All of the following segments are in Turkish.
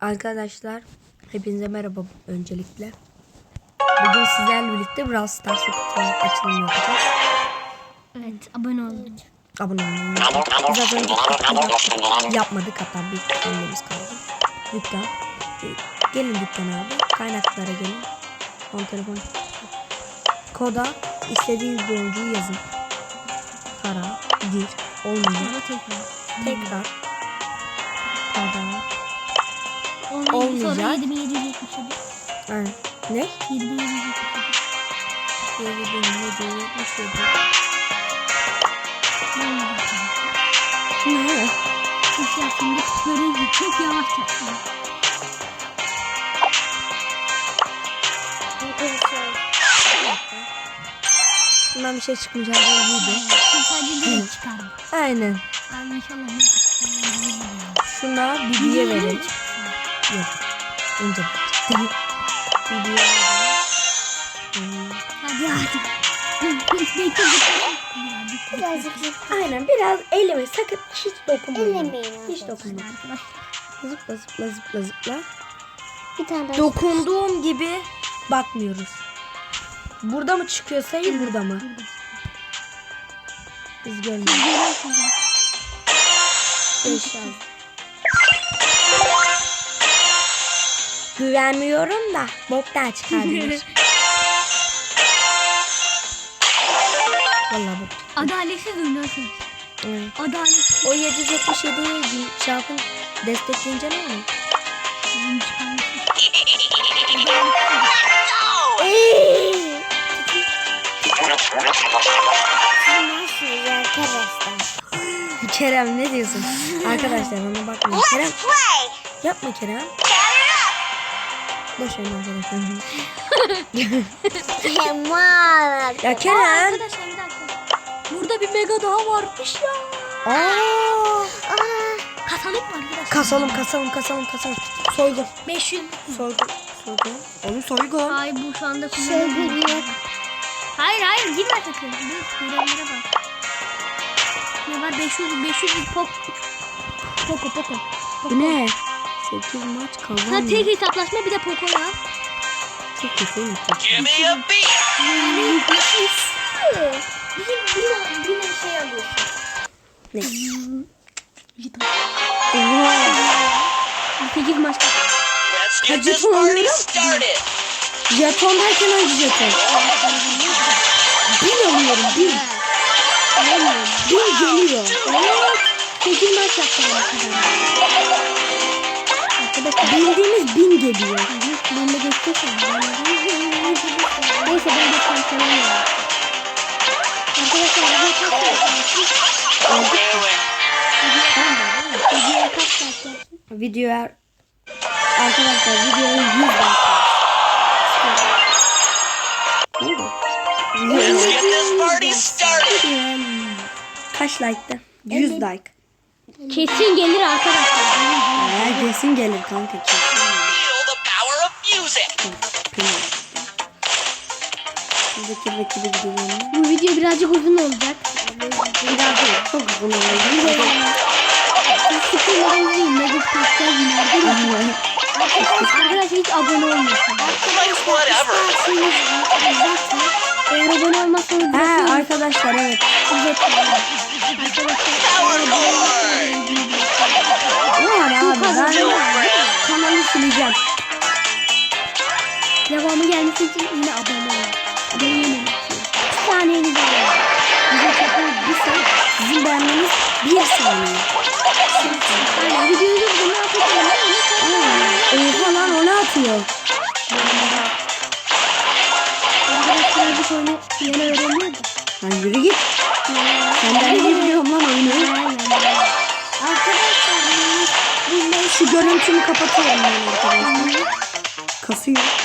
Arkadaşlar hepinize merhaba öncelikle. Bugün sizlerle birlikte Brawl Stars kutu açılımı yapacağız. Evet abone olun. Abone unutmayın. Biz az önce yapmadık hatta bir hamlemiz kaldı. Dükkan. Ee, Gelin dükkana abi. Kaynaklara gelin. On telefon. Koda istediğiniz bir oyuncuyu yazın. Para, gir, olmuyor. Tekrar. Tekrar. Para. Olmayacak. Sonra 7777. Ha, ne? 7777. 7777. Ne? Ses yaptığımda böyle çok yavaş yaptım. Bundan bir şey çıkmayacak. Şimdi sadece direkt çıkardım. Aynen. Şuna Bibi'ye verelim. Yok. Önce. Hmm. Hadi artık. Birazcık Aynen biraz elime sakın hiç dokunmayın. ellemeyin Hiç dokunmayın. Zıpla zıpla zıpla zıpla. Bir tane daha. Dokunduğum gibi bakmıyoruz. Burada mı çıkıyor sayı burada mı? Biz görmüyoruz. Beş yaz. Güvenmiyorum da boktan çıkardılar. Vallahi bok. Adaletsiz oynuyorsun. Evet. Adaletsiz. O 777'yi şarkın destekleyince ne olur? Kerem ne diyorsun? Arkadaşlar ona bakmayın. Kerem yapma Kerem. Boş verin arkadaşlar. Kemal. ya Kerem. Arkadaşlar bir dakika. Burada bir mega daha varmış ya. Aa, Aa, Kasalık mı arkadaşlar? kasalım kasalım kasalım kasalım. Soygun. 500. Soygun. Soygun. Oğlum soygun. Hayır bu şu anda kullanıyorum. biliyor. Hayır hayır girme sakın. Dur görevlere bak. Ne var 500 500 bir pop. Poco Poco. Bu ne? 8 maç Ha kazandı. tek hesaplaşma bir de Poco ya. Çok kötü mü? Give me a beat. Bir, bir, bir şey alıyorsun. Ne? Bir 8 maç. Let's get Hadi this puan party alıyorum. started. Jeton derken hangi jeton? Bin alıyorum bin. Bin geliyor. 8 maç yaptım bildiğimiz bin geliyor. Ben de geçeceğim. Neyse ben ne var? Arkadaşlar video kaç saat. Videoya kaç saat yaptın? Videoya arkadaşlar videoya 100 like. Ne oldu? Let's get this party started. Kaç like'tı? 100 like. Kesin gelir arkadaşlar. Eğer kesin gelir kanka kesin. Feel the power of music. Pınar. Şuradaki rakibi gidiyorum. Bu video birazcık uzun olacak. Biraz değil. Çok uzun oldu. Sıkılmadan izleyin. Necip Taşlar günlerdir. Arkadaşlar hiç abone olmuyorsun. Like whatever. Eğer abone olmazsanız Ha arkadaşlar evet. Power more. Ne sileceğim. Devamı gelmesi için yine abone olun. Abone olun. Bir saniyeniz var. Bizim çekmemiz bir saat. Sizin beğenmeniz bir saniye. Aynen videoyu bunu atacağım. Oha lan o ne atıyor? Arkadaşlar oyunu yeni öğreniyor da. Lan yürü git. Senden ne biliyorum lan oyunu. Arkadaşlar Şu görüntümü kapatıyorum arkadaşlar. see you.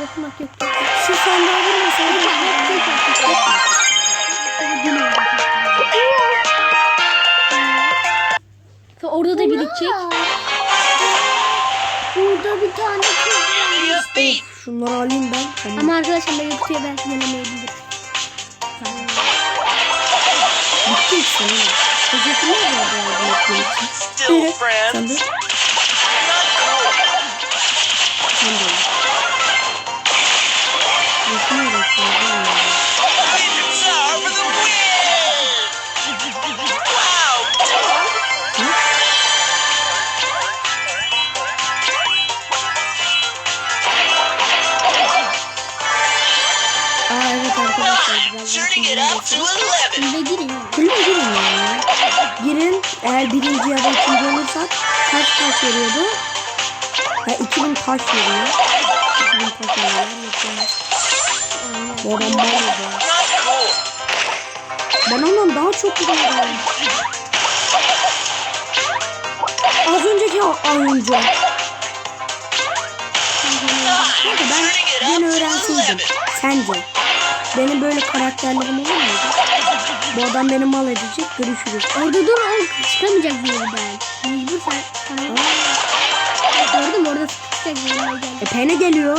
Yok. Şu sandığa vurmasaydın. Sonra Orada da birikecek. Burada bir tane kız var. Şunları alayım ben. Tamam. Ama arkadaşlar ben kutuya belki gelemeyebilir. Bitti işte. Teşekkürler bu arada. Still friends. Şimdi girin. Kulübe girin ya. Girin. Eğer birinci ya da ikinci olursak kaç taş veriyordu? Ha 2000 taş veriyor. 2000 taş veriyor. Not cool. Ben ondan daha çok vuruyorum. Az önceki oyuncu. Kanka ben ben to öğrenseydim. 11. Sence? Benim böyle karakterlerim olur muydu? Bu adam beni mal edecek. Görüşürüz. Orada dur oğlum çıkamayacak bir yerden. Mecbur sen. Gördüm orada sıkışacak. E pene geliyor.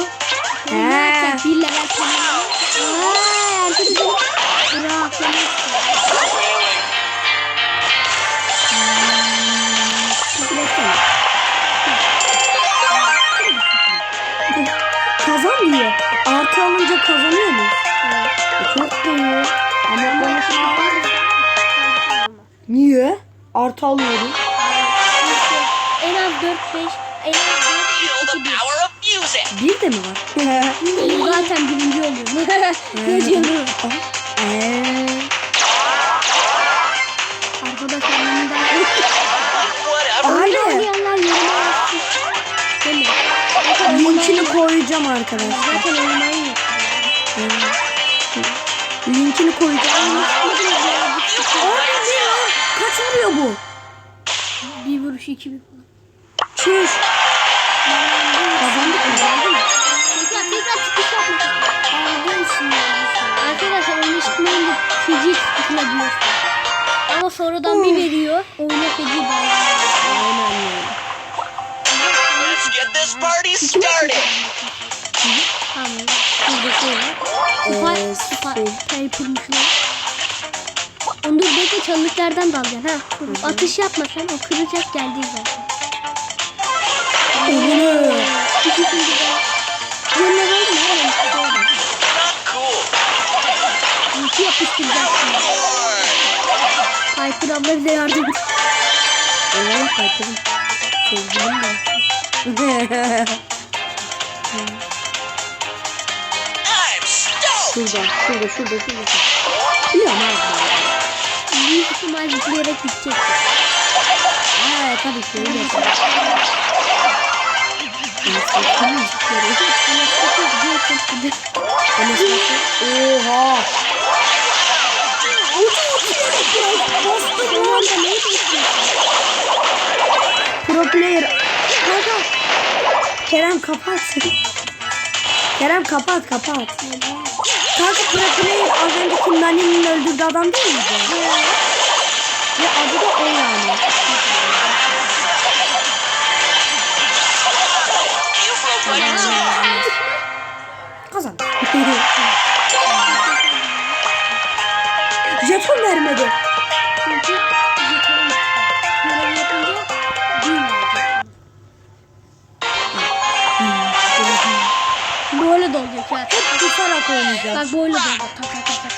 He. Bir level Kazan diyor. Artı alınca kazanıyor mu? E çok iyi. Ama bana şimdi Niye? Artı alıyorum. En az 4 5 en az Bir de mi var? Zaten birinci oluyor. ne diyorum? Arkadaşlar mi? Zaten Linkini koyacağım arkadaşlar. Zaten oynamayı. Linkini koyacağım. Ya? Kaç vuruyor bu? Bir vuruş iki bir. Çüş. Tekrar tekrar çıkış yapmak. Arkadaşlar oyuna çıkmayınca feci tıkılabiliyor. Ama sonradan bir veriyor. Oyuna feci bağlanıyor. Aynen ya. Let's get this party started. Tamam. Burada şey var. Ee, kupa, şey. şey kurmuşlar. Onu dur bekle çalılıklardan dalacaksın ha. Atış yapma sen o kıracak geldiği zaten. Oğlum. İki yapıştıracaksın. Piper abla bize yardım et. Evet kaçırım. Sevgilim de. Şurada, şurada, şurada, şurada. Biliyorum abi. Büyük ihtimal zıplayarak gidecek. Aa tabii ki öyle Oha. Pro player. Kanka. Kerem kapat. Kerem kapat kapat. Kanka pro player az önceki Nani'nin öldürdüğü adam değil miydi? Ve adı da o yani. Jeton vermedi. Çünkü yeterim. Görev yapınca verecek. Böyle dolacak ya. Hep kusarak oynayacağız. Bak böyle dolacak. Tak tak tak tak.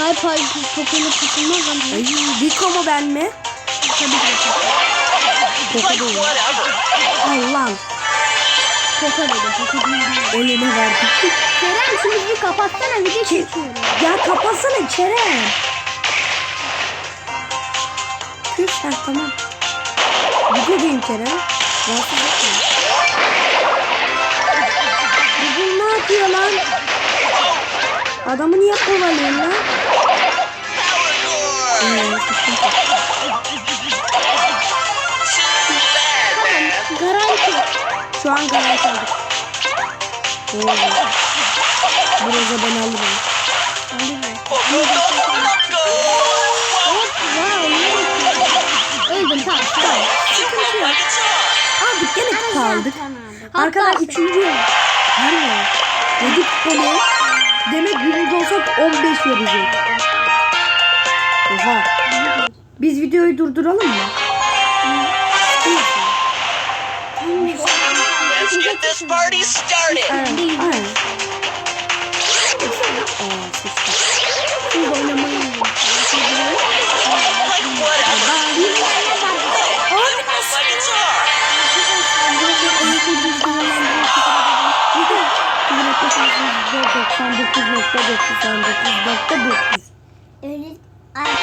Hayır hayır kokunu tutulmaz ama. Ay, Diko mu ben mi? Tabii ki de whatever. Allah'ım. Koka dedim. Koka değil. değil. Eline verdi. Kerem şunu bir kapatsana bir de çekiyorum. Ya kapatsana Kerem. Kız ha tamam. Videodayım Kerem. Rahatsız etme. Bugün ne yapıyor lan? Adamı niye kovalıyorsun lan? Power Şu an gayet aldık. Doğru. Burada ben alırım. Öldüm tamam. tamam. Sıkıntı yok. Aldık gene kupa aldık. Arkadaşlar üçüncü. Hayır. Yedi kupa Demek birinci olsak 15 verecek. Oha. Biz videoyu durduralım mı? Let's get this party started. Aynen. Aynen.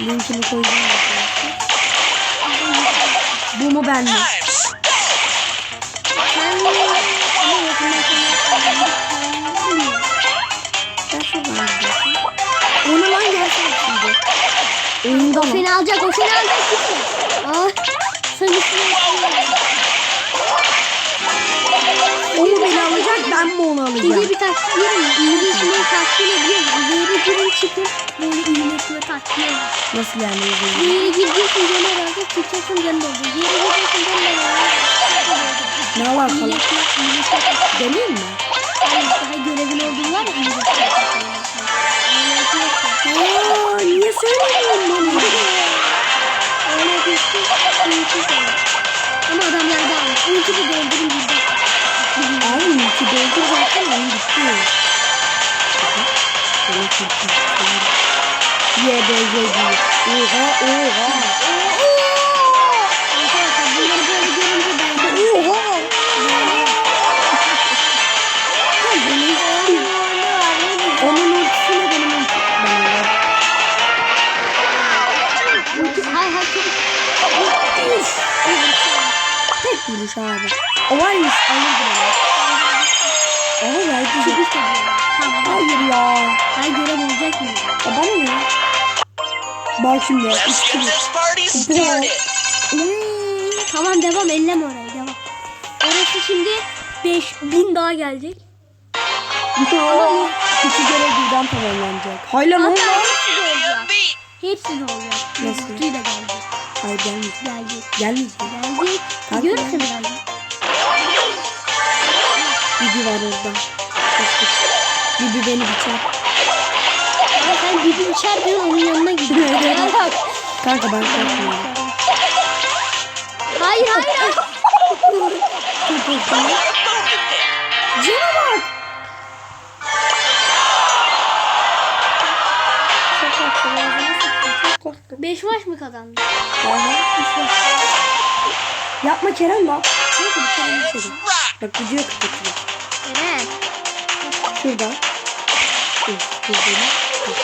Linkini koyacağım. Bu mu ben mi? Onu lan gelsene şimdi. Oyunda mı? Seni alacak o seni alacak. Aa, sen üstüne O mu beni alacak ben mi onu alacağım? bir taktik verir mi? İngilizceyi taktik ediyor musun? Zehre girin çıkın böyle. Nasıl yani? yazayım? Zehre gireceksin canı herhalde çıkacaksın canı da olacak. Zehre gireceksin da olacak. Ne iğnesine taktik. Deneyim mi? Hayır daha görevin olduğu var ya niye söylemiyorsun bana? Öyle yapıyorsun. Ulti sana. Ama adamlar da almış. Ulti de doldurun bizde. Abi multi doldur zaten oyun bitti. Böyle ye. Oha oha. Arkadaşlar bunları böyle görünce ben de Oha. Onun ultisine benim ultim. Ben. Hay hay. Tek vuruş abi. O var ya alırdı beni. Ama verdi. Hayır ya. Görev olacak mı? Ya bana ne? Bak şimdi. Let's Üç get kere. this party started. Hmm. Tamam devam elleme orayı devam. Orası şimdi 5000 daha gelecek. Aa, İki kere birden tamamlanacak. Ne oldu? Hatta hepsi de olacak. Hepsi de olacak. Nasıl? Ulti de gelecek. Hayır gelmeyecek. Gelecek. Gelmeyecek. Gelecek. Görürsün birazdan. Bibi var orada. Bibi beni bıçak. Kanka ben korkmuyorum. Hayır hayır. Cana bak. Çok korktum. Ağzını sıktım. Çok korktum. 5 maç mı kazandın? Aha. Yapma Kerem bak. Kanka bir Kerem rock. Bak videoyu kapatıyor. Evet. Şurada. Dur, dur, dur.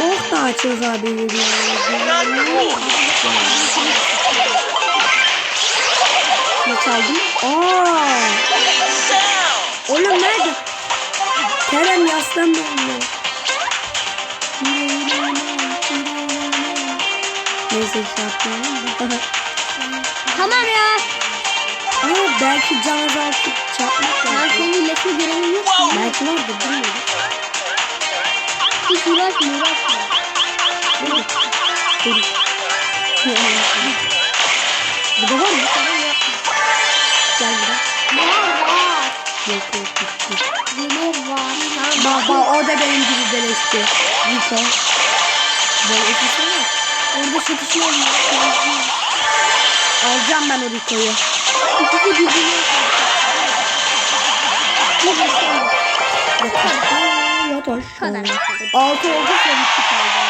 Bok da abi videoyu. Ne çaldım? Aa! Sound. Oğlum nerede? Kerem yaslan benimle. Neyse şey yapmayalım. Tamam ya. Ama belki can azaltıp çarpmak lazım. senin iletişme görevin yok. Whoa. Belki vardır bilmiyorum. Hiç uğraşma uğraşma. Dur. Bu da var mı? Gel buraya. Var var. Yok yok yok. Neler var? Bak o da benim gibi beleşti. Rico. Böyle ötesi var. Orada çatışma oluyor. Alacağım ben o Rico'yu. İkisi birbirine Yat aşağı. kadar. Altı oldu son iki kaldı.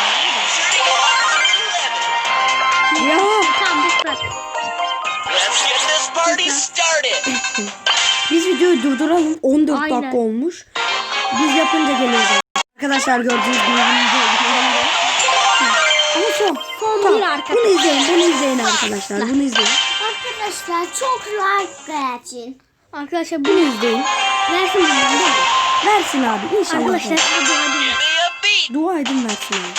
Ya. Tamam boş bırak. Let's get this party started. Biz videoyu durduralım. 14 Aynen. dakika olmuş. Biz yapınca geliyoruz. Arkadaşlar gördüğünüz gibi Ama son. Son Tamam, bir arkadaşlar. Bunu izleyin. Bunu izleyin arkadaşlar. Bunu izleyin. arkadaşlar çok rahat gelsin. Arkadaşlar Bunu izleyin. versin bundan değil mi? Versin abi. İnşallah. Arkadaşlar versin. hadi hadi. Give me a beat. Dua edin versin abi.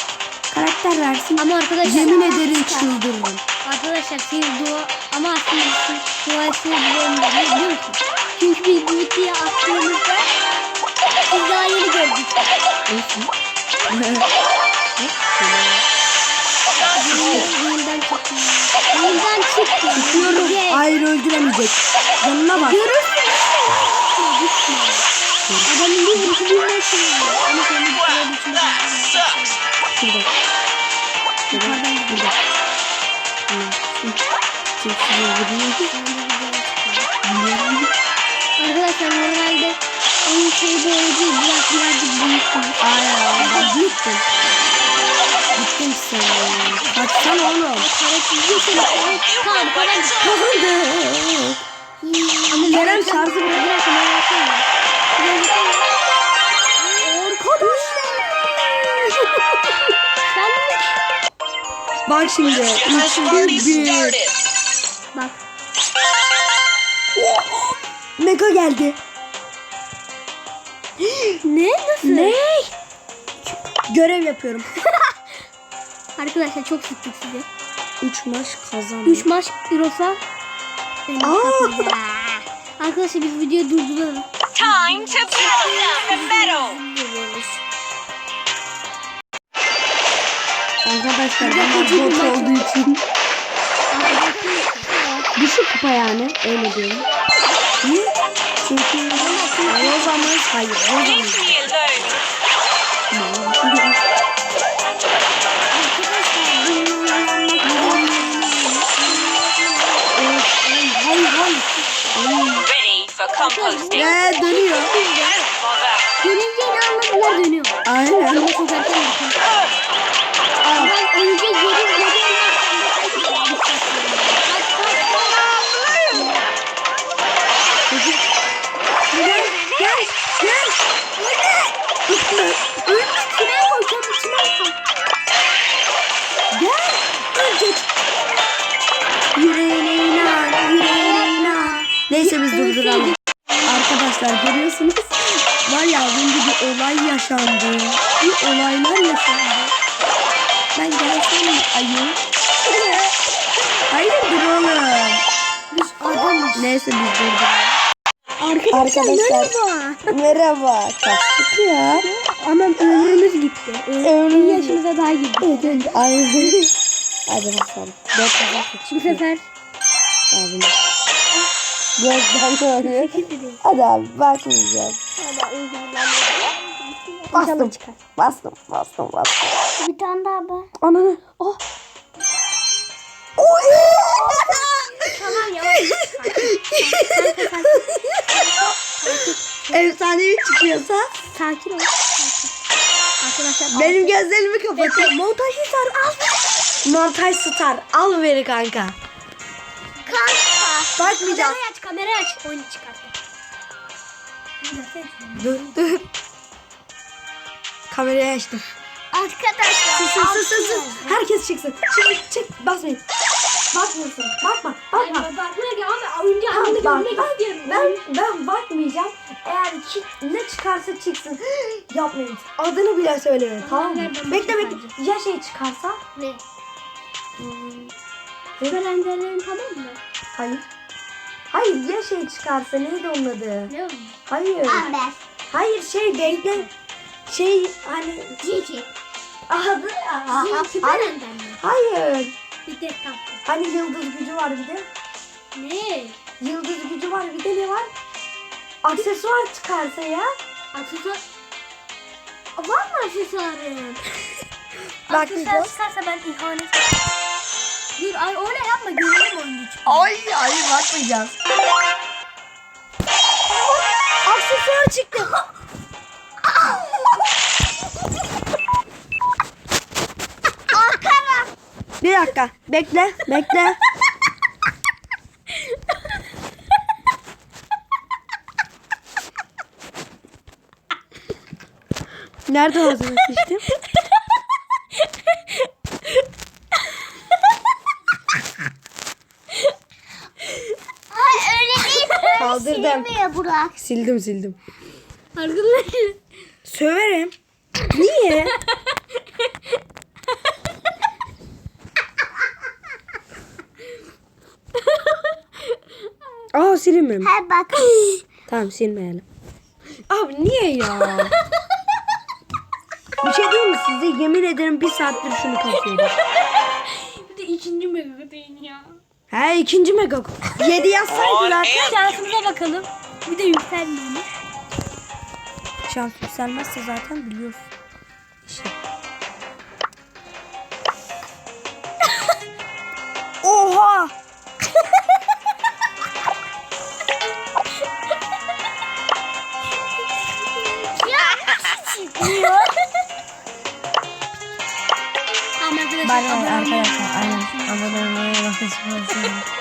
karakter versin. Ama arkadaşlar Yemin ederim çıldırırım. Arkadaşlar siz dua ama aslında siz dua seviyorum biliyor musun? Çünkü biz bu videoyu attığımızda siz daha yeni gördük. Yeniden çıktı. Yeniden çıktı. Diyorum. Gidecek. Hayır öldüremeyecek. Canına bak. Görürsün. Adamın bir vuruşu bilmez şimdi. Ama kendi bir sucks. Şurada. Şurada. Burada. Arkadaşlar normalde onun şeyi böyle değil. Biraz birazcık büyük. Aynen. Ben gittim. Gittim sen. Kaçsana oğlum. Tamam tamam. Kazandık. Kerem şarjı bırak. Bak şimdi. Let's this Üçüncü party bir. Bak. Mega geldi. Ne? Nasıl? Ne? Görev yapıyorum. Arkadaşlar çok sıktık sizi. 3 maç kazandım. 3 maç Eurosa. Arkadaşlar biz videoyu durduralım. Time to battle the metal. Arkadaşlar bunlar bot olduğu için. Düşük kupa yani. Öyle diyorum. Niye? Çünkü o zaman hayır. O zaman. Ee, dönüyor. Dönünce inanmadılar dönüyor. Aynen. Ama çok erken önce geri Neyse biz durduralım. Arkadaşlar görüyorsunuz. Var ya bunda bir olay yaşandı. Bir olaylar yaşandı. Ben gelsem mi ayı? Hayırdır oğlum? Biz adamız. Neyse biz durduralım. Arkadaşlar, Arkadaşlar. merhaba. Merhaba. Kaçtık ya. Ama ömrümüz gitti. Ömrümüz Bir yaşımıza daha gitti. Aynen. Hadi bakalım. Dört Bu seçim. sefer Abi. Gözden görüyor. Hadi abi bakmayacağım. Bastım. Bastım. Bastım. Bastım. Bir tane daha bak. Ananı. Oh. Tamam ya. Efsanevi çıkıyorsa Sakin ol. Arkadaşlar benim gözlerimi kapatıyor. Montaj star al. Montaj star al veri kanka. Kanka. Bakmayacağım. Kamerayı aç. Oyunu çıkart. Dur dur. Kamerayı açtım. Arkadaşlar. Sus sus sus sus. sus. Herkes çıksın. Çık çık basmayın. Bakmıyorsun. Bakma. Bakma. Bakmaya gel abi. Oyuncu Tamam, anını görmek ben, istiyorum. ben, ben bakmayacağım. Eğer ki, ne çıkarsa çıksın. Yapmayın. Adını bile söylemeyin. Tamam mı? Bekle bekle. Ya şey çıkarsa? Ne? Hmm, Kalenderlerin tamam mı? hayır. Hayır ya şey çıkarsa neydi onun adı? Ne? Hayır. Amber. Hayır şey bekle. Şey hani Cici. adı kalender mi? Hayır. Bir tek tatlı. Hani yıldız gücü var bir de. Ne? Yıldız gücü var bir de ne var? Aksesuar çıkarsa ya. Aksesuar... Var mı aksesuarın? Aksesuar çıkarsa ben ihanet Dur ay öyle yapma görelim oyunu çık. Ay ay bakmayacağız. Aksesuar çıktı. Bir dakika. Bekle. Bekle. Nerede ağzına sıçtım? Ay sileceğim. Silmiyor Burak. Sildim sildim. Arkadaşlar. Söverim. Niye? Aa silmiyorum. Hay bak. tamam silmeyelim. Abi niye ya? bir şey değil mi size? Yemin ederim bir saattir şunu kasıyorum. bir de ikinci mevzu değil ya. He ikinci mega kutu. 7 yazsaydı zaten. Şansımıza bakalım. Bir de yükselmeyelim. Şans yükselmezse zaten biliyorsun.